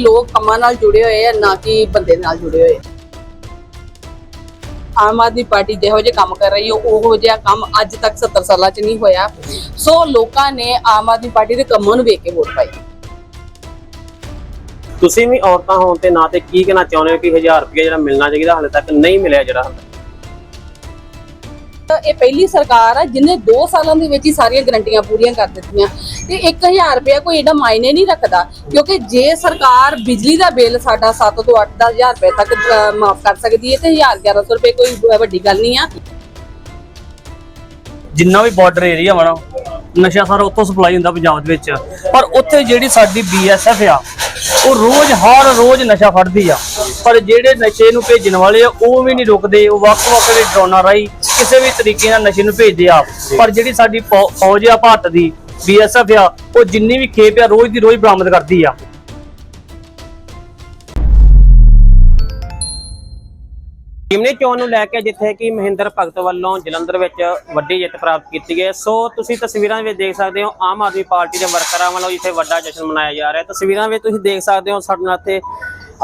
ਲੋਕ ਕੰਮਾਂ ਨਾਲ ਜੁੜੇ ਹੋਏ ਆ, ਨਾ ਕਿ ਬੰਦੇ ਨਾਲ ਜੁੜੇ ਹੋਏ ਆਮ ਆਦਮੀ ਪਾਰਟੀ ਜਿਹੋ ਜਿਹੇ ਕੰਮ ਕਰ ਰਹੀ ਹੈ ਉਹੋ ਜਿਹਾ ਕੰਮ ਅੱਜ ਤੱਕ 70 ਸਾਲਾਂ 'ਚ ਨਹੀਂ ਹੋਇਆ। ਸੋ ਲੋਕਾਂ ਨੇ ਆਮ ਆਦਮੀ ਪਾਰਟੀ ਦੇ ਕੰਮਾਂ ਨੂੰ ਵੇਖ ਕੇ ਵੋਟ ਪਾਈ। ਤੁਸੀਂ ਵੀ ਔਰਤਾਂ ਹੋਣ ਤੇ ਨਾ ਤੇ ਕੀ ਕਹਿਣਾ ਚਾਹੁੰਦੇ ਹੋ ਕਿ 1000 ਰੁਪਏ ਜਿਹੜਾ ਮਿਲਣਾ ਚਾਹੀਦਾ ਹਾਲੇ ਤੱਕ ਨਹੀਂ ਮਿਲਿਆ ਜਿਹੜਾ ਹਾਲੇ ਤਾਂ ਇਹ ਪਹਿਲੀ ਸਰਕਾਰ ਆ, ਜਿਹਨੇ 2 ਸਾਲਾਂ ਦੇ ਵਿੱਚ ਹੀ ਸਾਰੀਆਂ ਗਰੰਟੀਆਂ ਪੂਰੀਆਂ ਕਰ ਦਿੱਤੀਆਂ। ਤੇ 1000 ਰੁਪਇਆ ਕੋਈ ਏਡਾ ਮਾਇਨੇ ਨਹੀਂ ਰੱਖਦਾ, ਕਿਉਂਕਿ ਜੇ ਸਰਕਾਰ ਬਿਜਲੀ ਦਾ ਬਿੱਲ ਸਾਡਾ 7 ਤੋਂ 8 10000 ਰੁਪਏ ਤੱਕ ਮਾਫ ਕਰ ਸਕਦੀ ਹੈ, ਤੇ 1100 ਰੁਪਏ ਕੋਈ ਵੱਡੀ ਗੱਲ ਨਹੀਂ ਆ। ਜਿੰਨਾ ਵੀ ਬਾਰਡਰ ਏਰੀਆ ਵਾ ਨਾ ਨਸ਼ਾ ਸਾਰਾ ਉੱਥੋਂ ਸਪਲਾਈ ਹੁੰਦਾ ਪੰਜਾਬ ਦੇ ਵਿੱਚ। ਪਰ ਉੱਥੇ ਜਿਹੜੀ ਸਾਡੀ ਬੀਐਸਐਫ ਆ, ਉਹ ਰੋਜ਼, ਹਰ ਰੋਜ਼ ਨਸ਼ਾ ਫੜਦੀ ਆ। ਪਰ ਜਿਹੜੇ ਨਸ਼ੇ ਨੂੰ ਭੇਜਣ ਵਾਲੇ ਆ, ਉਹ ਵੀ ਨਹੀਂ ਰੁਕਦੇ। ਉਹ ਵੱਖ-ਵੱਖ ਦੇ ਡਰੋਨਾਂ ਰਾਹੀਂ ਕਿਸੇ ਵੀ ਤਰੀਕੇ ਨਾਲ ਨਸ਼ੇ ਨੂੰ ਭੇਜਦੇ ਆ। ਪਰ ਜਿਹੜੀ ਸਾਡੀ ਫੌ- ਫੌਜ ਆ ਭਾਰਤ ਦੀ ਬੀਐਸਐਫ ਆ, ਉਹ ਜਿੰਨੀ ਵੀ ਖੇਪ ਆ, ਰੋਜ਼ ਦੀ ਰੋਜ਼ ਬਰਾਮਦ ਕਰਦੀ ਆ। ਜਿਮਨੀ ਚੋਣ ਨੂੰ ਲੈ ਕੇ ਜਿੱਥੇ ਕਿ ਮਹਿੰਦਰ ਭਗਤ ਵੱਲੋਂ ਜਲੰਧਰ ਵਿੱਚ ਵੱਡੀ ਜਿੱਤ ਪ੍ਰਾਪਤ ਕੀਤੀ ਹੈ। ਸੋ ਤੁਸੀਂ ਤਸਵੀਰਾਂ ਵਿੱਚ ਦੇਖ ਸਕਦੇ ਹੋ, ਆਮ ਆਦਮੀ ਪਾਰਟੀ ਦੇ ਵਰਕਰਾਂ ਵੱਲੋਂ ਜਿੱਥੇ ਵੱਡਾ ਜਸ਼ਨ ਮਨਾਇਆ ਜਾ ਰਿਹਾ ਹੈ। ਤਸਵੀਰਾਂ ਵਿੱਚ ਤੁਸੀਂ ਦੇਖ ਸਕਦੇ ਹੋ, ਸਾਡੇ ਨਾਲ ਇੱਥੇ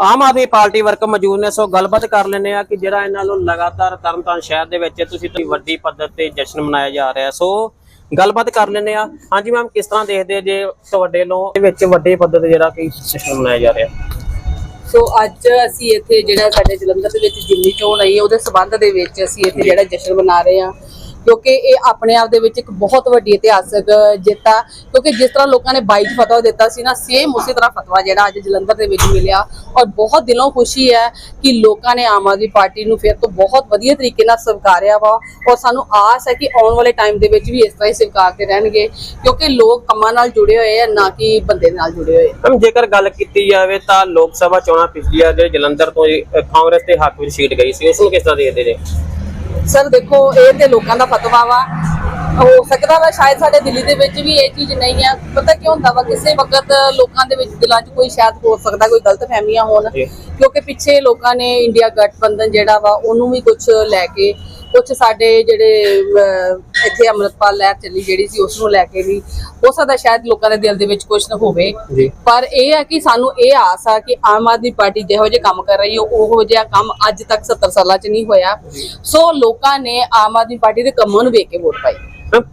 ਆਮ ਆਦਮੀ ਪਾਰਟੀ ਵਰਕਰ ਮੌਜੂਦ ਨੇ। ਸੋ ਗੱਲਬਾਤ ਕਰ ਲੈਂਦੇ ਆ ਕਿ ਜਿਹੜਾ ਇਹਨਾਂ ਨੂੰ ਲਗਾਤਾਰ ਤਰਨਤਾਰਨ ਸ਼ਹਿਰ ਦੇ ਵਿੱਚ ਤੁਸੀਂ ਤੁਸੀਂ ਵੱਡੀ ਪੱਧਰ ਤੇ ਜਸ਼ਨ ਮਨਾਇਆ ਜਾ ਰਿਹਾ ਸੋ ਗੱਲਬਾਤ ਕਰ ਲੈਂਦੇ ਆ ਹਾਂਜੀ ਮੈਮ, ਕਿਸ ਤਰ੍ਹਾਂ ਦੇਖਦੇ ਜੇ ਤੁਹਾਡੇ ਵੱਲੋਂ ਵਿੱਚ ਵੱਡੇ ਪੱਧਰ ਤੇ ਜਿਹੜਾ ਕਿ ਜਸ਼ਨ ਮਨਾਇਆ ਜਾ ਰਿਹਾ? ਸੋ ਅੱਜ ਅਸੀਂ ਇੱਥੇ ਜਿਹੜਾ ਸਾਡੇ ਜਲੰਧਰ ਦੇ ਵਿੱਚ ਜਿਮਨੀ ਚੋਣ ਆਈ ਹੈ, ਉਹਦੇ ਸਬੰਧ ਦੇ ਵਿੱਚ ਅਸੀਂ ਇੱਥੇ ਜਿਹੜਾ ਜਸ਼ਨ ਮਨਾ ਰਹੇ ਹਾਂ। ਕਿਉਂਕਿ ਇਹ ਆਪਣੇ ਆਪ ਦੇ ਵਿੱਚ ਇੱਕ ਬਹੁਤ ਵੱਡੀ ਇਤਿਹਾਸਕ ਜਿੱਤ ਆ। ਕਿਉਂਕਿ ਜਿਸ ਤਰ੍ਹਾਂ ਲੋਕਾਂ ਨੇ 22 ਫਤਵਾ ਦਿੱਤਾ ਸੀ ਨਾ ਸੇਮ ਉਸੇ ਤਰ੍ਹਾਂ ਫਤਵਾ ਜਿਹੜਾ ਅੱਜ ਜਲੰਧਰ ਦੇ ਵਿੱਚ ਮਿਲਿਆ। ਔਰ ਬਹੁਤ ਦਿਲੋਂ ਖੁਸ਼ੀ ਹੈ ਕਿ ਲੋਕਾਂ ਨੇ ਆਮ ਆਦਮੀ ਪਾਰਟੀ ਨੂੰ ਫਿਰ ਤੋਂ ਬਹੁਤ ਵਧੀਆ ਤਰੀਕੇ ਨਾਲ ਸਵੀਕਾਰਿਆ ਵਾ। ਔਰ ਸਾਨੂੰ ਆਸ ਹੈ ਕਿ ਆਉਣ ਵਾਲੇ ਟਾਈਮ ਦੇ ਵਿੱਚ ਵੀ ਇਸ ਤਰ੍ਹਾਂ ਹੀ ਸਵੀਕਾਰਦੇ ਰਹਿਣਗੇ। ਕਿਉਂਕਿ ਲੋਕ ਕੰਮਾਂ ਨਾਲ ਜੁੜੇ ਹੋਏ ਆ, ਨਾ ਕਿ ਬੰਦੇ ਨਾਲ ਜੁੜੇ ਹੋਏ। ਮੈਮ, ਜੇਕਰ ਗੱਲ ਕੀਤੀ ਜਾਵੇ ਤਾਂ ਲੋਕ ਸਭਾ ਚੋਣਾਂ ਪਿਛਲੀਆਂ ਜਿਹੜੇ ਜਲੰਧਰ ਤੋਂ ਕਾਂਗਰਸ ਦੇ ਹੱਕ ਵਿੱਚ ਸੀਟ ਗਈ ਸੀ, ਉਸ ਨੂੰ ਕਿਸ ਤਰ੍ਹਾਂ ਦੇਖਦੇ ਜੇ? ਸਰ ਦੇਖੋ ਇਹ ਤੇ ਲੋਕਾਂ ਦਾ ਫਤਵਾ ਵਾ। ਹੋ ਸਕਦਾ ਵਾ ਸ਼ਾਇਦ ਸਾਡੇ ਦਿੱਲੀ ਦੇ ਵਿੱਚ ਵੀ ਇਹ ਚੀਜ਼ ਨਹੀਂ ਆ। ਪਤਾ ਕਿਉਂ ਹੁੰਦਾ ਵਾ ਕਿਸੇ ਵਕਤ ਲੋਕਾਂ ਦੇ ਵਿੱਚ ਦਿਲਾਂ 'ਚ ਕੋਈ ਸ਼ਾਇਦ ਹੋ ਸਕਦਾ ਕੋਈ ਗਲਤ ਫਹਿਮੀਆਂ ਹੋਣ। ਕਿਉਂਕਿ ਪਿੱਛੇ ਲੋਕਾਂ ਨੇ ਇੰਡੀਆ ਗਠਬੰਧਨ ਜਿਹੜਾ ਵਾ ਉਹਨੂੰ ਵੀ ਕੁਝ ਲੈ ਕੇ ਕੁਝ ਸਾਡੇ ਜਿਹੜੇ ਇੱਥੇ ਅੰਮ੍ਰਿਤਪਾਲ ਲਹਿਰ ਚੱਲੀ ਜਿਹੜੀ ਸੀ ਉਸ ਨੂੰ ਲੈ ਕੇ ਵੀ ਹੋ ਸਕਦਾ ਸ਼ਾਇਦ ਲੋਕਾਂ ਦੇ ਦਿਲ ਦੇ ਵਿੱਚ ਕੁਝ ਨਾ ਹੋਵੇ। ਪਰ ਇਹ ਹੈ ਕਿ ਸਾਨੂੰ ਇਹ ਆਸ ਆ ਕਿ ਆਮ ਆਦਮੀ ਪਾਰਟੀ ਜਿਹੋ ਜਿਹੇ ਕੰਮ ਕਰ ਰਹੀ ਹੈ ਉਹੋ ਜਿਹਾ ਕੰਮ ਅੱਜ ਤੱਕ 70 ਸਾਲਾਂ 'ਚ ਨਹੀਂ ਹੋਇਆ। ਸੋ ਲੋਕਾਂ ਨੇ ਆਮ ਆਦਮੀ ਪਾਰਟੀ ਦੇ ਕੰਮਾਂ ਨੂੰ ਵੇਖ ਕੇ ਵੋਟ ਪਾਈ।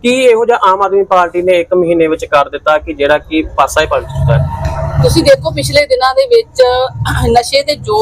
ਕੀ ਇਹੋ ਜਿਹਾ ਆਮ ਆਦਮੀ ਪਾਰਟੀ ਨੇ 1 ਮਹੀਨੇ ਵਿੱਚ ਕਰ ਦਿੱਤਾ ਕਿ ਜਿਹੜਾ ਕਿ ਪਾਸਾ ਹੀ ਪਲਟ ਚੁੱਕਾ ਹੈ? ਤੁਸੀਂ ਦੇਖੋ ਪਿਛਲੇ ਦਿਨਾਂ ਦੇ ਵਿੱਚ ਨਸ਼ੇ ਤੇ ਜੋ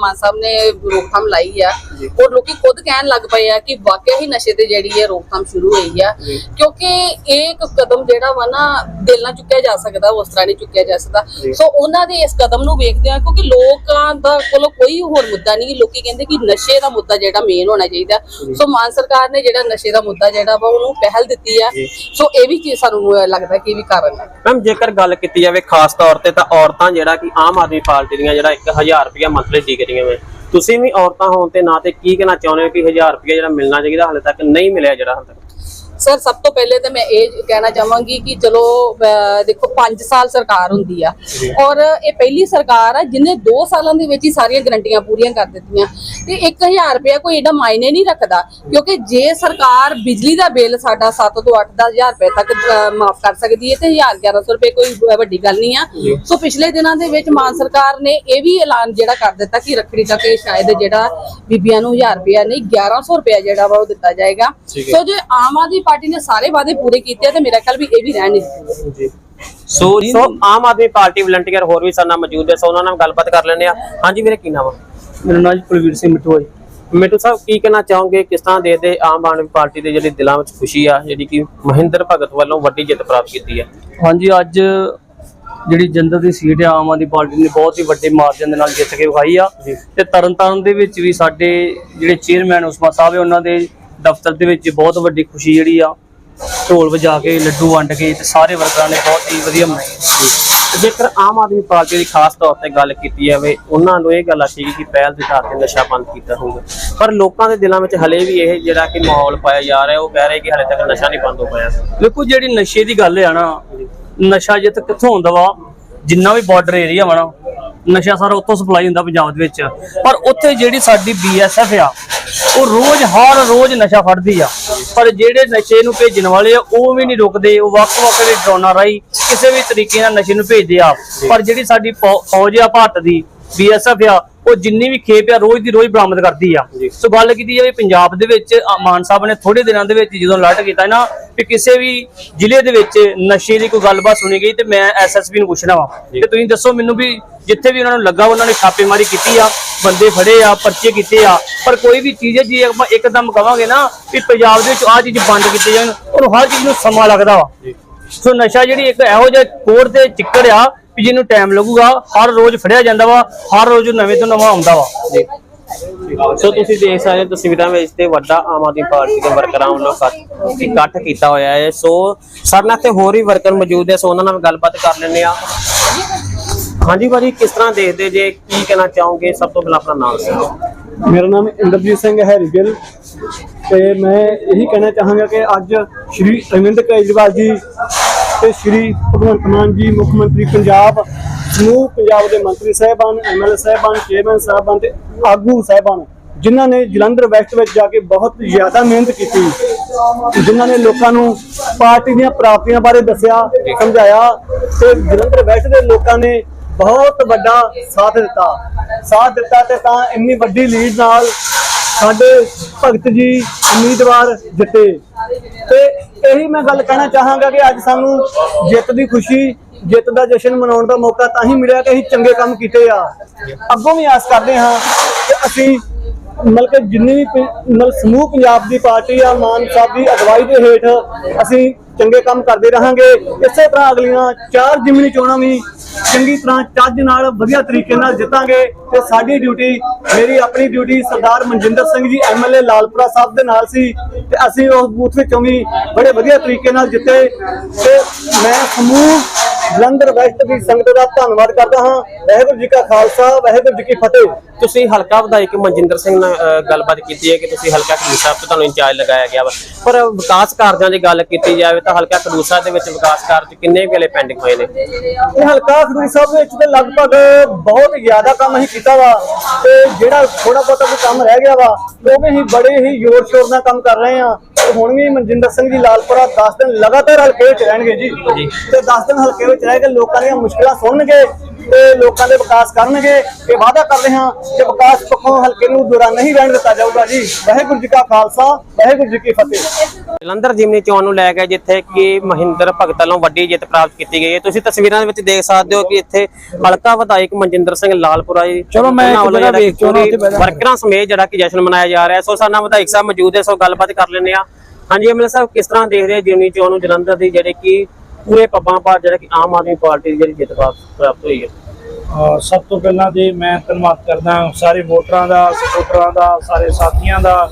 ਮਾਨ ਸਾਹਿਬ ਨੇ ਰੋਕਥਾਮ ਲਾਈ ਆ ਉਹ ਲੋਕੀ ਖੁਦ ਕਹਿਣ ਲੱਗ ਪਏ ਆ ਕਿ ਵਾਕਿਆ ਹੀ ਨਸ਼ੇ ਤੇ ਜਿਹੜੀ ਹੈ ਰੋਕਥਾਮ ਸ਼ੁਰੂ ਹੋਈ ਆ। ਕਿਉਂਕਿ ਇਹ ਇੱਕ ਕਦਮ ਜਿਹੜਾ ਵਾ ਨਾ ਦਿਲ ਨਾਲ ਚੁੱਕਿਆ ਜਾ ਸਕਦਾ ਉਸ ਤਰ੍ਹਾਂ ਨਹੀਂ ਚੁੱਕਿਆ ਜਾ ਸਕਦਾ। ਸੋ ਉਹਨਾਂ ਦੇ ਇਸ ਕਦਮ ਨੂੰ ਵੇਖਦੇ ਆ ਕਿਉਂਕਿ ਲੋਕਾਂ ਦਾ ਕੋਲੋਂ ਕੋਈ ਹੋਰ ਮੁੱਦਾ ਨਹੀਂ ਲੋਕੀ ਕਹਿੰਦੇ ਕਿ ਨਸ਼ੇ ਦਾ ਮੁੱਦਾ ਜਿਹੜਾ ਮੇਨ ਹੋਣਾ ਚਾਹੀਦਾ। ਸੋ ਮਾਨ ਸਰਕਾਰ ਨੇ ਜਿਹੜਾ ਨਸ਼ੇ ਦਾ ਮੁੱਦਾ ਜਿਹੜਾ ਵਾ ਉਹਨੂੰ ਪਹਿਲ ਦਿੱਤੀ ਆ। ਸੋ ਇਹ ਵੀ ਚੀਜ਼ ਸਾਨੂੰ ਲੱਗਦਾ ਕਿ ਇਹ ਵੀ ਕਾਰਨ ਹੈ ਮੈਮ ਜੇਕਰ ਗੱਲ ਕੀਤੀ ਜਾਵੇ ਖਾਸ ਤੌਰ ਤੇ ਤਾਂ ਔਰਤਾਂ ਜਿਹੜਾ ਕਿ ਆਮ ਆਦਮੀ ਪਾਰਟੀ ਦੀਆਂ ਜਿਹੜਾ 1000 ਰੁਪਇਆ ਮੰਥਲੀ ਡੀਕ ਰਹੀਆਂ ਵੇ। ਤੁਸੀਂ ਵੀ ਔਰਤਾਂ ਹੋਣ ਤੇ ਨਾ ਤੇ ਕੀ ਕਹਿਣਾ ਚਾਹੁੰਦੇ ਹੋ ਕਿ 1000 ਰੁਪਇਆ ਜਿਹੜਾ ਮਿਲਣਾ ਚਾਹੀਦਾ ਹਾਲੇ ਤੱਕ ਨਹੀਂ ਮਿਲਿਆ ਜਿਹੜਾ ਹਾਲੇ ਤੱਕ? ਸਰ ਸਭ ਤੋਂ ਪਹਿਲੇ ਤਾਂ ਮੈਂ ਇਹ ਕਹਿਣਾ ਚਾਹਾਂਗੀ ਕਿ ਚਲੋ ਦੇਖੋ 5 ਸਾਲ ਸਰਕਾਰ ਹੁੰਦੀ ਆ। ਔਰ ਇਹ ਪਹਿਲੀ ਸਰਕਾਰ ਆ ਜਿਹਨੇ 2 ਸਾਲਾਂ ਦੇ ਵਿੱਚ ਹੀ ਸਾਰੀਆਂ ਗਰੰਟੀਆਂ ਪੂਰੀਆਂ ਕਰ ਦਿੱਤੀਆਂ। ਤੇ 1000 ਰੁਪਇਆ ਕੋਈ ਏਡਾ ਮਾਇਨੇ ਨਹੀਂ ਰੱਖਦਾ ਕਿਉਂਕਿ ਜੇ ਸਰਕਾਰ ਬਿਜਲੀ ਦਾ ਬਿੱਲ ਸਾਡਾ 7 ਤੋਂ 8 10000 ਰੁਪਏ ਤੱਕ ਮਾਫ ਕਰ ਸਕਦੀ ਹੈ ਤੇ 1000 1100 ਰੁਪਏ ਕੋਈ ਵੱਡੀ ਗੱਲ ਨਹੀਂ ਆ। ਸੋ ਪਿਛਲੇ ਦਿਨਾਂ ਦੇ ਵਿੱਚ ਮਾਨ ਸਰਕਾਰ ਨੇ ਇਹ ਵੀ ਐਲਾਨ ਜਿਹੜਾ ਕਰ ਦਿੱਤਾ ਕਿ ਰੱਖੜੀ ਤੱਕ ਇਹ ਸ਼ਾਇਦ ਜਿਹੜਾ ਬੀਬੀਆਂ ਨੂੰ 1000 ਰੁਪਇਆ ਨਹੀਂ 1100 ਰੁਪਇਆ ਜਿਹੜਾ ਵਾ ਉਹ ਦਿੱਤਾ ਜਾਏਗਾ। ਸੋ ਜੇ ਆਮ ਆਦਮੀ ਪਾਰਟੀ ਨੇ ਸਾਰੇ ਵਾਅਦੇ ਪੂਰੇ ਕੀਤੇ ਆ ਤੇ ਮੇਰਾ ਖਿਆਲ ਵੀ ਇਹ ਵੀ ਰਹਿਣ ਨਹੀਂ ਦਿੱਤੇ। ਜੀ। ਸੋ ਸੋ ਆਮ ਆਦਮੀ ਪਾਰਟੀ ਵਲੰਟੀਅਰ ਹੋਰ ਵੀ ਸਾਡੇ ਨਾਲ ਮੌਜੂਦ ਹੈ ਸੋ ਉਹਨਾਂ ਨਾਲ ਗੱਲਬਾਤ ਕਰ ਲੈਂਦੇ ਆ ਹਾਂਜੀ ਵੀਰੇ ਕੀ ਨਾਮ ਆ? ਮੇਰਾ ਨਾਮ ਜੀ ਕੁਲਵੀਰ ਸਿੰਘ ਮਿੱਠੂ ਹੈ। ਮਿੱਟੂ ਸਾਹਿਬ ਕੀ ਕਹਿਣਾ ਚਾਹੋਗੇ? ਕਿਸ ਤਰ੍ਹਾਂ ਦੇਖਦੇ ਆਮ ਆਦਮੀ ਪਾਰਟੀ ਦੇ ਜਿਹੜੇ ਦਿਲਾਂ ਵਿੱਚ ਖੁਸ਼ੀ ਆ ਜਿਹੜੀ ਕਿ ਮਹਿੰਦਰ ਭਗਤ ਵੱਲੋਂ ਵੱਡੀ ਜਿੱਤ ਪ੍ਰਾਪਤ ਕੀਤੀ ਹੈ ਹਾਂਜੀ ਅੱਜ ਜਿਹੜੀ ਜੰਦਰ ਦੀ ਸੀਟ ਆ ਆਮ ਆਦਮੀ ਪਾਰਟੀ ਨੇ ਬਹੁਤ ਹੀ ਵੱਡੇ ਮਾਰਜਨ ਦੇ ਨਾਲ ਜਿੱਤ ਕੇ ਵਿਖਾਈ ਆ ਤੇ ਤਰਨਤਾਰਨ ਦੇ ਵਿੱਚ ਵੀ ਸਾਡੇ ਜਿਹੜੇ ਚੇਅਰਮੈਨ ਉਸਮਾ ਸਾਹਿਬ ਹੈ ਉਹਨਾਂ ਦੇ ਦਫ਼ਤਰ ਦੇ ਵਿੱਚ ਬਹੁਤ ਵੱਡੀ ਖੁਸ਼ੀ ਜਿਹੜੀ ਆ, ਢੋਲ ਵਜਾ ਕੇ, ਲੱਡੂ ਵੰਡ ਕੇ ਤੇ ਸਾਰੇ ਵਰਕਰਾਂ ਨੇ ਬਹੁਤ ਹੀ ਵਧੀਆ ਮਨਾਈ ਜੇਕਰ ਆਮ ਆਦਮੀ ਪਾਰਟੀ ਦੀ ਖਾਸ ਤੌਰ ਤੇ ਗੱਲ ਕੀਤੀ ਜਾਵੇ, ਉਹਨਾਂ ਨੂੰ ਇਹ ਗੱਲ ਆਖੀ ਕਿ ਪਹਿਲ ਦੇ ਆਧਾਰ ਤੇ ਨਸ਼ਾ ਬੰਦ ਕੀਤਾ ਹੋਊਗਾ। ਪਰ ਲੋਕਾਂ ਦੇ ਦਿਲਾਂ ਵਿੱਚ ਹਲੇ ਵੀ ਇਹ ਜਿਹੜਾ ਕਿ ਮਾਹੌਲ ਪਾਇਆ ਜਾ ਰਿਹਾ, ਉਹ ਕਹਿ ਰਹੇ ਕਿ ਹਲੇ ਤੱਕ ਨਸ਼ਾ ਨਹੀਂ ਬੰਦ ਹੋ ਪਾਇਆ। ਦੇਖੋ, ਜਿਹੜੀ ਨਸ਼ੇ ਦੀ ਗੱਲ ਆ ਨਾ, ਨਸ਼ਾ ਜਿੱਤ ਕਿੱਥੋਂ ਹੁੰਦਾ ਵਾ? ਜਿੰਨਾ ਵੀ ਬਾਰਡਰ ਏਰੀਆ ਵਾ ਨਾ ਨਸ਼ਾ ਸਾਰਾ ਉੱਥੋਂ ਸਪਲਾਈ ਹੁੰਦਾ ਪੰਜਾਬ ਦੇ ਵਿੱਚ। ਪਰ ਉੱਥੇ ਜਿਹੜੀ ਸਾਡੀ ਬੀਐਸਐਫ ਆ, ਉਹ ਰੋਜ਼, ਹਰ ਰੋਜ਼ ਨਸ਼ਾ ਫੜਦੀ ਆ। ਪਰ ਜਿਹੜੇ ਨਸ਼ੇ ਨੂੰ ਭੇਜਣ ਵਾਲੇ ਆ, ਉਹ ਵੀ ਨਹੀਂ ਰੁਕਦੇ। ਉਹ ਵੱਖ-ਵੱਖ ਦੇ ਡਰੋਨਾਂ ਰਾਹੀਂ ਕਿਸੇ ਵੀ ਤਰੀਕੇ ਨਾਲ ਨਸ਼ੇ ਨੂੰ ਭੇਜਦੇ ਆ। ਪਰ ਜਿਹੜੀ ਸਾਡੀ ਫੌ- ਫੌਜ ਆ ਭਾਰਤ ਦੀ ਬੀਐਸਐਫ ਆ ਉਹ ਜਿੰਨੀ ਵੀ ਖੇਪ ਆ ਰੋਜ਼ ਦੀ ਰੋਜ਼ ਬਰਾਮਦ ਕਰਦੀ ਆ। ਸੋ ਗੱਲ ਕੀਤੀ ਜਾਵੇ ਪੰਜਾਬ ਦੇ ਵਿੱਚ ਮਾਨ ਸਾਹਿਬ ਨੇ ਥੋੜੇ ਦਿਨਾਂ ਦੇ ਵਿੱਚ ਜਦੋਂ ਅਲਰਟ ਕੀਤਾ ਨਾ ਕਿ ਕਿਸੇ ਵੀ ਜ਼ਿਲ੍ਹੇ ਦੇ ਵਿੱਚ ਨਸ਼ੇ ਦੀ ਕੋਈ ਗੱਲਬਾਤ ਸੁਣੀ ਗਈ ਤੇ ਮੈਂ ਐਸਐਸਪੀ ਨੂੰ ਪੁੱਛਣਾ ਵਾ। ਤੇ ਤੁਸੀਂ ਦੱਸੋ ਮੈਨੂੰ ਵੀ ਜਿੱਥੇ ਵੀ ਉਹਨਾਂ ਨੂੰ ਲੱਗਾ ਉਹਨਾਂ ਨੇ ਛਾਪੇਮਾਰੀ ਕੀਤੀ ਆ ਬੰਦੇ ਫੜੇ ਆ ਪਰਚੇ ਕੀਤੇ ਆ ਪਰ ਕੋਈ ਵੀ ਚੀਜ਼ ਜੇ ਆਪਾਂ ਇੱਕਦਮ ਕਵਾਂਗੇ ਨਾ ਵੀ ਪੰਜਾਬ ਦੇ ਵਿੱਚ ਆਹ ਚੀਜ਼ ਬੰਦ ਕੀਤੀ ਜਾਣ ਉਹਨੂੰ ਹਰ ਚੀਜ਼ ਨੂੰ ਸਮਾਂ ਲੱਗਦਾ ਵਾ। ਸੋ ਨਸ਼ਾ ਜਿਹੜੀ ਇੱਕ ਇਹੋ ਜਿਹਾ ਕੋੜ ਤੇ ਚਿੱਕੜ ਆ ਵੀ ਜਿਹਨੂੰ ਟਾਈਮ ਲੱਗੂਗਾ ਹਰ ਰੋਜ਼ ਫੜਿਆ ਜਾਂਦਾ ਵਾ ਹਰ ਰੋਜ਼ ਨਵੇਂ ਤੋਂ ਨਵਾਂ ਆਉਂਦਾ ਵਾ। ਸੋ ਤੁਸੀਂ ਦੇਖ ਸਕਦੇ ਹੋ ਤਸਵੀਰਾਂ ਵਿੱਚ ਤੇ ਵੱਡਾ ਆਮ ਆਦਮੀ ਪਾਰਟੀ ਦੇ ਵਰਕਰਾਂ ਵੱਲੋਂ ਇਕੱਠ- ਇਕੱਠ ਕੀਤਾ ਹੋਇਆ ਹੈ। ਸੋ ਸਾਡੇ ਨਾਲ ਇੱਥੇ ਹੋਰ ਵੀ ਵਰਕਰ ਮੌਜੂਦ ਹੈ ਸੋ ਉਹਨਾਂ ਨਾਲ ਗੱਲਬਾਤ ਕਰ ਲੈਂਦੇ ਆ ਹਾਂਜੀ ਭਾਜੀ ਕਿਸ ਤਰ੍ਹਾਂ ਦੇਖਦੇ ਜੇ ਕੀ ਕਹਿਣਾ ਚਾਹੋਗੇ? ਸਭ ਤੋਂ ਪਹਿਲਾਂ ਆਪਣਾ ਨਾਮ ਦੱਸੋ। ਮੇਰਾ ਨਾਮ ਇੰਦਰਜੀਤ ਸਿੰਘ ਹੈਰੀਗਿੱਲ। ਤੇ ਮੈਂ ਇਹੀ ਕਹਿਣਾ ਚਾਹਾਂਗਾ ਕਿ ਅੱਜ ਸ਼੍ਰੀ ਅਰਵਿੰਦ ਕੇਜਰੀਵਾਲ ਜੀ ਤੇ ਸ਼੍ਰੀ ਭਗਵੰਤ ਮਾਨ ਜੀ, ਮੁੱਖ ਮੰਤਰੀ ਪੰਜਾਬ ਸਮੂਹ ਪੰਜਾਬ ਦੇ ਮੰਤਰੀ ਸਾਹਿਬਾਨ ਐਮਐਲਏ ਸਾਹਿਬਾਨ, ਚੇਅਰਮੈਨ ਸਾਹਿਬਾਨ ਤੇ ਆਗੂ ਸਾਹਿਬਾਨ, ਜਿਨ੍ਹਾਂ ਨੇ ਜਲੰਧਰ ਵੈਸਟ ਵਿੱਚ ਜਾ ਕੇ ਬਹੁਤ ਜ਼ਿਆਦਾ ਮਿਹਨਤ ਕੀਤੀ। ਜਿਨ੍ਹਾਂ ਨੇ ਲੋਕਾਂ ਨੂੰ ਪਾਰਟੀ ਦੀਆਂ ਪ੍ਰਾਪਤੀਆਂ ਬਾਰੇ ਦੱਸਿਆ, ਸਮਝਾਇਆ ਤੇ ਜਲੰਧਰ ਵੈਸਟ ਦੇ ਲੋਕਾਂ ਨੇ ਬਹੁਤ ਵੱਡਾ ਸਾਥ ਦਿੱਤਾ। ਸਾਥ ਦਿੱਤਾ ਤੇ ਤਾਂ ਇੰਨੀ ਵੱਡੀ ਲੀਡ ਨਾਲ ਸਾਡੇ ਭਗਤ ਜੀ ਉਮੀਦਵਾਰ ਜਿੱਤੇ। ਤੇ ਇਹੀ ਮੈਂ ਗੱਲ ਕਹਿਣਾ ਚਾਹਾਂਗਾ ਕਿ ਅੱਜ ਸਾਨੂੰ ਜਿੱਤ ਦੀ ਖੁਸ਼ੀ, ਜਿੱਤ ਦਾ ਜਸ਼ਨ ਮਨਾਉਣ ਦਾ ਮੌਕਾ ਤਾਂ ਹੀ ਮਿਲਿਆ ਕਿ ਅਸੀਂ ਚੰਗੇ ਕੰਮ ਕੀਤੇ ਆ। ਅੱਗੋਂ ਵੀ ਆਸ ਕਰਦੇ ਹਾਂ ਕਿ ਅਸੀਂ ਮਤਲਬ ਕਿ ਜਿੰਨੀ ਵੀ ਮਤਲਬ ਸਮੂਹ ਪੰਜਾਬ ਦੀ ਪਾਰਟੀ ਆ, ਮਾਨ ਸਾਹਿਬ ਦੀ ਅਗਵਾਈ ਦੇ ਹੇਠ ਅਸੀਂ ਚੰਗੇ ਕੰਮ ਕਰਦੇ ਰਹਾਂਗੇ। ਇਸੇ ਤਰ੍ਹਾਂ ਅਗਲੀਆਂ ਚਾਰ ਜਿਮਨੀ ਚੋਣਾਂ ਵੀ ਚੰਗੀ ਤਰ੍ਹਾਂ ਚੱਜ ਨਾਲ ਵਧੀਆ ਤਰੀਕੇ ਨਾਲ ਜਿੱਤਾਂਗੇ ਤੇ ਸਾਡੀ ਡਿਊਟੀ ਮੇਰੀ ਆਪਣੀ ਡਿਊਟੀ ਸਰਦਾਰ ਮਨਜਿੰਦਰ ਸਿੰਘ ਜੀ ਐਮਐਲਏ ਲਾਲਪੁਰਾ ਸਾਹਿਬ ਦੇ ਨਾਲ ਸੀ ਤੇ ਅਸੀਂ ਉਸ ਬੂਥ ਵਿੱਚੋਂ ਵੀ ਬੜੇ ਵਧੀਆ ਤਰੀਕੇ ਨਾਲ ਜਿੱਤੇ ਤੇ ਮੈਂ ਸਮੂਹ ਜਲੰਧਰ ਵੈਸਟ ਦੀ ਸੰਗਤ ਦਾ ਧੰਨਵਾਦ ਕਰਦਾ ਹਾਂ। ਵਾਹਿਗੁਰੂ ਜੀ ਕਾ ਖਾਲਸਾ ਵਾਹਿਗੁਰੂ ਜੀ ਕੀ ਫਤਿਹ। ਤੁਸੀਂ ਹਲਕਾ ਵਿਧਾਇਕ ਮਨਜਿੰਦਰ ਸਿੰਘ ਨਾਲ ਗੱਲਬਾਤ ਕੀਤੀ ਹੈ ਕਿ ਤੁਸੀਂ ਹਲਕਾ ਸਾਹਿਬ ਤੋਂ ਤੁਹਾਨੂੰ ਇੰਚਾਰਜ ਲਗਾਇਆ ਗਿਆ ਵਾ। ਪਰ ਵਿਕਾਸ ਕਾਰਜਾਂ ਦੀ ਗੱਲ ਕੀਤੀ ਜਾਵੇ ਤਾਂ ਹਲਕਾ ਸਾਹਿਬ ਦੇ ਵਿੱਚ ਵਿਕਾਸ ਕਾਰਜ ਕਿੰਨੇ ਵੇਲੇ ਪੈਂਡਿੰਗ ਹੋਏ ਨੇ? ਇਹ ਹਲਕਾ ਸਾਹਿਬ ਵਿੱਚ ਤੇ ਲਗਭਗ ਬਹੁਤ ਜ਼ਿਆਦਾ ਕੰਮ ਅਸੀਂ ਕੀਤਾ ਵਾ ਤੇ ਜਿਹੜਾ ਥੋੜਾ ਬਹੁਤਾ ਵੀ ਕੰਮ ਰਹਿ ਗਿਆ ਵਾ ਉਹ ਵੀ ਅਸੀਂ ਬੜੇ ਹੀ ਜ਼ੋਰ ਸ਼ੋਰ ਨਾਲ ਕੰਮ ਕਰ ਰਹੇ ਆ ਤੇ ਹੁਣ ਵੀ ਮਨਜਿੰਦਰ ਸਿੰਘ ਜੀ ਲਾਲਪੁਰਾ 10 ਦਿਨ ਲਗਾਤਾਰ ਹਲਕੇ ਵਿੱਚ ਰਹਿਣਗੇ ਜੀ। ਤੇ 10 ਦਿਨ ਹਲਕੇ ਵਿੱਚ ਰਹਿ ਕੇ ਲੋਕਾਂ ਦੀਆਂ ਮੁਸ਼ਕਲਾਂ ਸੁਣਨਗੇ ਤੇ ਲੋਕਾਂ ਦੇ ਵਿਕਾਸ ਕਰਨਗੇ ਇਹ ਵਾਅਦਾ ਕਰਦੇ ਹਾਂ ਕਿ ਵਿਕਾਸ ਪੱਖੋਂ ਹਲਕੇ ਨੂੰ ਦੂਰਾ ਨਹੀਂ ਰਹਿਣ ਦਿੱਤਾ ਜਾਊਗਾ ਜੀ। ਵਾਹਿਗੁਰੂ ਜੀ ਕਾ ਖਾਲਸਾ ਵਾਹਿਗੁਰੂ ਜੀ ਕੀ ਫਤਿਹ। ਜਲੰਧਰ ਜਿਮਨੀ ਚੋਣ ਨੂੰ ਲੈ ਕੇ ਜਿੱਥੇ ਕਿ ਮਹਿੰਦਰ ਭਗਤ ਵੱਲੋਂ ਵੱਡੀ ਜਿੱਤ ਪ੍ਰਾਪਤ ਕੀਤੀ ਗਈ ਹੈ। ਤੁਸੀਂ ਤਸਵੀਰਾਂ ਦੇ ਵਿੱਚ ਦੇਖ ਸਕਦੇ ਹੋ ਕਿ ਇੱਥੇ ਹਲਕਾ ਵਿਧਾਇਕ ਮਨਜਿੰਦਰ ਸਿੰਘ ਲਾਲਪੁਰਾ ਜੀ ਚਲੋ ਮੈਂ ਇੱਕ ਜਗ੍ਹਾ ਵੇਖ ਜਾਣਾ। ਵਰਕਰਾਂ ਸਮੇਤ ਜਿਹੜਾ ਕਿ ਜਸ਼ਨ ਮਨਾਇਆ ਜਾ ਰਿਹਾ ਹੈ। ਸੋ ਸਾਡਾ ਵਿਧਾਇਕ ਸਾਹਿਬ ਮੌਜੂਦ ਹੈ ਸੋ ਗੱਲਬਾਤ ਕਰ ਲੈਂਦੇ ਆ ਹਾਂਜੀ ਐਮਐਲਏ ਸਾਹਿਬ ਕਿਸ ਤਰ੍ਹਾਂ ਦੇਖ ਰਹੇ ਹੋ ਜਿਮਨੀ ਚੋਣ ਨੂੰ ਜਲੰਧਰ ਦੀ ਜਿਹੜੇ ਕਿ ਪੂਰੇ ਪੱਬਾਂ ਭਾਰ ਜਿਹੜਾ ਕਿ ਆਮ ਆਦਮੀ ਪਾਰਟੀ ਦੀ ਜਿਹੜੀ ਜਿੱਤ ਪ੍ਰਾਪਤ ਪ੍ਰਾਪਤ ਹੋਈ ਹੈ। ਸਭ ਤੋਂ ਪਹਿਲਾਂ ਤੇ ਮੈਂ ਧੰਨਵਾਦ ਕਰਦਾ ਸਾਰੇ ਵੋਟਰਾਂ ਦਾ ਸਪੋਰਟਰਾਂ ਦਾ, ਸਾਰੇ ਸਾਥੀਆਂ ਦਾ,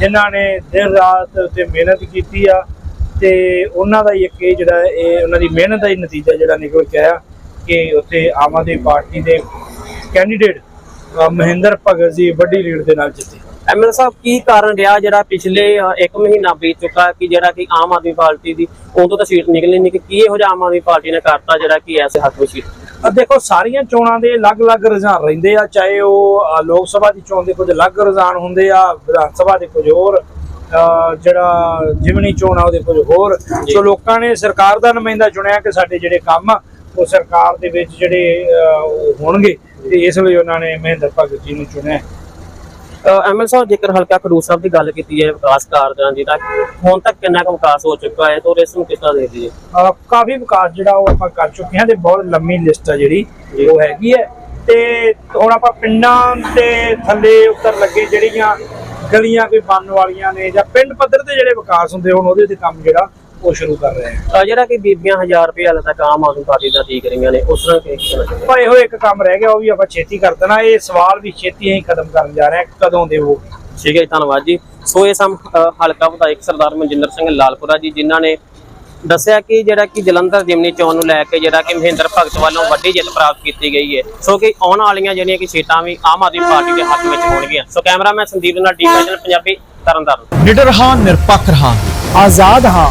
ਜਿਨ੍ਹਾਂ ਨੇ ਦਿਨ ਰਾਤ ਤੇ ਮਿਹਨਤ ਕੀਤੀ ਆ ਤੇ ਉਹਨਾਂ ਦਾ ਹੀ ਇੱਕ ਇਹ ਜਿਹੜਾ ਇਹ ਉਹਨਾਂ ਦੀ ਮਿਹਨਤ ਦਾ ਹੀ ਨਤੀਜਾ ਜਿਹੜਾ ਨਿਕਲ ਕੇ ਆਇਆ ਕਿ ਉੱਥੇ ਆਮ ਆਦਮੀ ਪਾਰਟੀ ਦੇ ਕੈਂਡੀਡੇਟ ਮਹਿੰਦਰ ਭਗਤ ਜੀ ਵੱਡੀ ਲੀਡ ਦੇ ਨਾਲ ਜਿੱਤੇ। ਐਮਐਲ ਸਾਹਿਬ ਕੀ ਕਾਰਨ ਰਿਹਾ ਜਿਹੜਾ ਪਿਛਲੇ ਅ, ਇੱਕ ਮਹੀਨਾ ਬੀਤ ਚੁੱਕਾ ਕਿ ਜਿਹੜਾ ਕਿ ਆਮ ਆਦਮੀ ਪਾਰਟੀ ਦੀ ਉਦੋਂ ਤਾਂ ਸੀਟ ਨਿਕਲੀ ਨਹੀਂ ਕਿ ਕੀ ਇਹੋ ਜਿਹਾ ਆਮ ਆਦਮੀ ਪਾਰਟੀ ਨੇ ਕਰਤਾ ਜਿਹੜਾ ਕਿ ਐਸੇ ਹੱਥ ਵਿੱਚ ਦੇਖੋ ਸਾਰੀਆਂ ਚੋਣਾਂ ਦੇ ਅਲੱਗ-ਅਲੱਗ ਰੁਝਾਨ ਰਹਿੰਦੇ ਆ ਚਾਹੇ ਉਹ ਲੋਕ ਸਭਾ ਦੀ ਚੋਣ ਦੇ ਕੁਝ ਅਲੱਗ ਰੁਝਾਨ ਹੁੰਦੇ ਆ ਵਿਧਾਨ ਸਭਾ ਦੇ ਕੁਝ ਹੋਰ ਜਿਹੜਾ ਜਿਮਨੀ ਚੋਣ ਆ ਉਹਦੇ ਕੁਝ ਹੋਰ। ਸੋ ਲੋਕਾਂ ਨੇ ਸਰਕਾਰ ਦਾ ਨੁਮਾਇੰਦਾ ਚੁਣਿਆ ਕਿ ਸਾਡੇ ਜਿਹੜੇ ਕੰਮ ਆ ਉਹ ਸਰਕਾਰ ਦੇ ਵਿੱਚ ਜਿਹੜੇ ਹੋਣਗੇ। ਤੇ ਇਸ ਲਈ ਉਹਨਾਂ ਨੇ ਮਹਿੰਦਰ ਭਗਤ ਜੀ ਨੂੰ ਚੁਣਿਆ। ਐਮਐਲ ਸਾਹਿਬ ਜੇਕਰ ਹਲਕਾ ਖਡੂਰ ਸਾਹਿਬ ਦੀ ਗੱਲ ਕੀਤੀ ਜਾਏ ਵਿਕਾਸ ਕਾਰਜਾਂ ਦੀ ਤਾਂ ਹੁਣ ਤੱਕ ਕਿੰਨਾ ਕੁ ਵਿਕਾਸ ਹੋ ਚੁੱਕਾ ਹੈ ਤੋਂ ਇਸ ਨੂੰ ਕਿਸ ਤਰ੍ਹਾਂ ਦੇਖਦੇ ਜੀ? ਕਾਫੀ ਵਿਕਾਸ ਜਿਹੜਾ ਉਹ ਆਪਾਂ ਕਰ ਚੁੱਕੇ ਹਾਂ ਤੇ ਬਹੁਤ ਲੰਮੀ ਲਿਸਟ ਆ ਜਿਹੜੀ ਉਹ ਹੈਗੀ ਹੈ। ਤੇ ਹੁਣ ਆਪਾਂ ਪਿੰਡਾਂ ਤੇ ਥੱਲੇ ਉੱਤਰ ਲੱਗੇ ਜਿਹੜੀਆਂ ਗਲੀਆਂ ਕੋਈ ਬਣਨ ਵਾਲੀਆਂ ਨੇ ਜਾਂ ਪਿੰਡ ਪੱਧਰ ਤੇ ਜਿਹੜੇ ਵਿਕਾਸ ਹੁੰਦੇ ਹੁਣ ਉਹਦੇ ਤੇ ਕੰਮ ਜਿਹੜਾ ਉਹ ਸ਼ੁਰੂ ਕਰ ਰਹੇ ਹਾਂ ਅ, ਜਿਹੜਾ ਕਿ ਬੀਬੀਆਂ 1000 ਰੁਪਏ ਹਾਲੇ ਤੱਕ ਆਮ ਆਦਮੀ ਪਾਰਟੀ ਦਾ ਠੀਕ ਰਹੀਆਂ ਨੇ ਉਸ ਤਰ੍ਹਾਂ ਕੀ ਕਹਿਣਾ ਚਾਹੁੰਦੇ ਪਰ ਇਹੋ ਇੱਕ ਕੰਮ ਰਹਿ ਗਿਆ ਉਹ ਵੀ ਆਪਾਂ ਛੇਤੀ ਕਰ ਦੇਣਾ। ਇਹ ਸਵਾਲ ਵੀ ਛੇਤੀ ਹੀ ਖਤਮ ਕਰਨ ਜਾ ਰਹੇ ਹਾਂ ਕਦੋਂ ਦੇਵੋਗੇ ਠੀਕ ਹੈ ਜੀ ਧੰਨਵਾਦ ਜੀ। ਸੋ ਇਹ ਸਮ ਹਲਕਾ ਵਿਧਾਇਕ ਸਰਦਾਰ ਮਨਜਿੰਦਰ ਸਿੰਘ ਲਾਲਪੁਰਾ ਜੀ ਜਿਨ੍ਹਾਂ ਨੇ ਦੱਸਿਆ ਕਿ ਜਿਹੜਾ ਕਿ ਜਲੰਧਰ ਜਿਮਨੀ ਚੋਣ ਨੂੰ ਲੈ ਕੇ ਜਿਹੜਾ ਕਿ ਮਹਿੰਦਰ ਭਗਤ ਵੱਲੋਂ ਵੱਡੀ ਜਿੱਤ ਪ੍ਰਾਪਤ ਕੀਤੀ ਗਈ ਹੈ। ਸੋ ਕਿ ਆਉਣ ਵਾਲੀਆਂ ਜਿਹੜੀਆਂ ਕਿ ਸੀਟਾਂ ਵੀ ਆਮ ਆਦਮੀ ਪਾਰਟੀ ਦੇ ਹੱਥ ਵਿੱਚ ਹੋਣਗੀਆਂ। ਸੋ ਕੈਮਰਾਮੈਨ ਸੰਦੀਪ ਦੇ ਨਾਲ ਟੀ ਚੈਨਲ ਪੰਜਾਬੀ ਤਰਨਤਾਰਨ। ਨਿਡਰ ਹਾਂ ਨਿਰਪੱਖ ਰਹਾਂਗੇ। ਆਜ਼ਾਦ ਹਾਂ